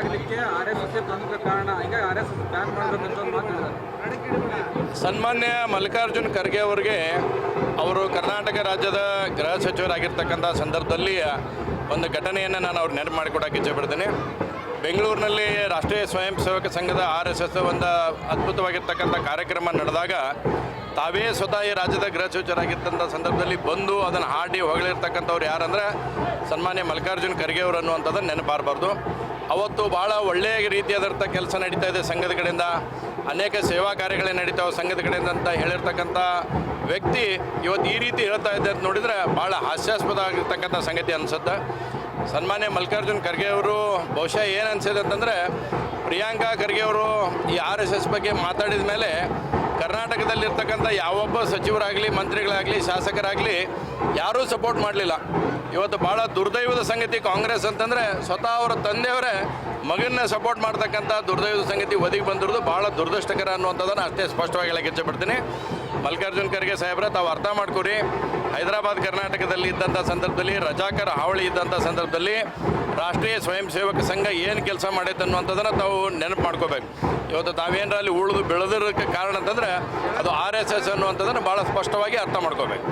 ಆಗಲಿಕ್ಕೆ R S S ಕಾರಣ. R S S ban ಸನ್ಮಾನ್ಯ ಮಲ್ಲಿಕಾರ್ಜುನ್ ಖರ್ಗೆ ಅವರಿಗೆ ಅವರು ಕರ್ನಾಟಕ ರಾಜ್ಯದ ಗೃಹ ಸಚಿವರಾಗಿರ್ತಕ್ಕಂಥ ಸಂದರ್ಭದಲ್ಲಿ ಒಂದು ಘಟನೆಯನ್ನು ನಾನು ಅವ್ರು ನೆನಪು ಮಾಡಿಕೊಡೋಕೆ ಇಚ್ಛೆಪಡ್ತೀನಿ ಬೆಂಗಳೂರಿನಲ್ಲಿ ರಾಷ್ಟ್ರೀಯ ಸ್ವಯಂ ಸೇವಕ ಸಂಘದ ಆರ್ ಎಸ್ ಎಸ್ ಒಂದು ಅದ್ಭುತವಾಗಿರ್ತಕ್ಕಂಥ ಕಾರ್ಯಕ್ರಮ ನಡೆದಾಗ ತಾವೇ ಸ್ವತಃ ಈ ರಾಜ್ಯದ ಗೃಹ ಸಚಿವರಾಗಿದ್ದಂಥ ಸಂದರ್ಭದಲ್ಲಿ ಬಂದು ಅದನ್ನು ಹಾಡಿ ಹೊಗಳಿರ್ತಕ್ಕಂಥವ್ರು ಯಾರಂದರೆ ಸನ್ಮಾನ್ಯ ಮಲ್ಲಿಕಾರ್ಜುನ್ ಖರ್ಗೆ ಅವರು ಅನ್ನುವಂಥದ್ದನ್ನು ನೆನಪಾರಬಾರ್ದು. ಅವತ್ತು ಭಾಳ ಒಳ್ಳೆಯ ರೀತಿಯಾದಂಥ ಕೆಲಸ ನಡೀತಾ ಇದೆ ಸಂಘದ ಕಡೆಯಿಂದ. ಅನೇಕ ಸೇವಾ ಕಾರ್ಯಗಳೇ ನಡೀತಾವೆ ಸಂಘದ ಕಡೆಯಿಂದ ಅಂತ ಹೇಳಿರ್ತಕ್ಕಂಥ ವ್ಯಕ್ತಿ ಇವತ್ತು ಈ ರೀತಿ ಹೇಳ್ತಾ ಇದ್ದೆ ಅಂತ ನೋಡಿದರೆ ಭಾಳ ಹಾಸ್ಯಾಸ್ಪದ ಆಗಿರ್ತಕ್ಕಂಥ ಸಂಗತಿ ಅನಿಸುತ್ತೆ. ಸನ್ಮಾನ್ಯ ಮಲ್ಲಿಕಾರ್ಜುನ್ ಖರ್ಗೆ ಅವರು ಬಹುಶಃ ಏನು ಅನಿಸಿದೆ ಅಂತಂದರೆ, ಪ್ರಿಯಾಂಕಾ ಖರ್ಗೆ ಅವರು ಈ ಆರ್ ಎಸ್ ಎಸ್ ಬಗ್ಗೆ ಮಾತಾಡಿದ ಮೇಲೆ ಕರ್ನಾಟಕದಲ್ಲಿರ್ತಕ್ಕಂಥ ಯಾವೊಬ್ಬ ಸಚಿವರಾಗಲಿ, ಮಂತ್ರಿಗಳಾಗಲಿ, ಶಾಸಕರಾಗಲಿ ಯಾರೂ ಸಪೋರ್ಟ್ ಮಾಡಲಿಲ್ಲ. ಇವತ್ತು ಭಾಳ ದುರ್ದೈವದ ಸಂಗತಿ ಕಾಂಗ್ರೆಸ್ ಅಂತಂದರೆ ಸ್ವತಃ ಅವರ ತಂದೆಯವರೇ ಮಗನ್ನ ಸಪೋರ್ಟ್ ಮಾಡ್ತಕ್ಕಂಥ ದುರ್ದೈವದ ಸಂಗತಿ ಒದಗಿ ಬಂದಿರೋದು ಭಾಳ ದುರದೃಷ್ಟಕರ ಅನ್ನುವಂಥದ್ದನ್ನು ಅಷ್ಟೇ ಸ್ಪಷ್ಟವಾಗಿ ಹೇಳಕ್ಕೆ ಇಚ್ಛೆಪಡ್ತೀನಿ. ಮಲ್ಲಿಕಾರ್ಜುನ್ ಖರ್ಗೆ ಸಾಹೇಬ್ರೆ, ತಾವು ಅರ್ಥ ಮಾಡ್ಕೊರಿ. ಹೈದರಾಬಾದ್ ಕರ್ನಾಟಕದಲ್ಲಿ ಇದ್ದಂಥ ಸಂದರ್ಭದಲ್ಲಿ, ರಜಾಕರ ಹಾವಳಿ ಇದ್ದಂಥ ಸಂದರ್ಭದಲ್ಲಿ ರಾಷ್ಟ್ರೀಯ ಸ್ವಯಂ ಸೇವಕ ಸಂಘ ಏನು ಕೆಲಸ ಮಾಡೈತೆ ಅನ್ನುವಂಥದ್ದನ್ನು ತಾವು ನೆನಪು ಮಾಡ್ಕೋಬೇಕು. ಇವತ್ತು ತಾವೇನಾರ ಅಲ್ಲಿ ಉಳಿದು ಬೆಳೆದಿರೋಕ್ಕೆ ಕಾರಣ ಅಂತಂದರೆ ಅದು ಆರ್ ಎಸ್ ಎಸ್ ಅನ್ನುವಂಥದ್ದನ್ನು ಭಾಳ ಸ್ಪಷ್ಟವಾಗಿ ಅರ್ಥ ಮಾಡ್ಕೋಬೇಕು.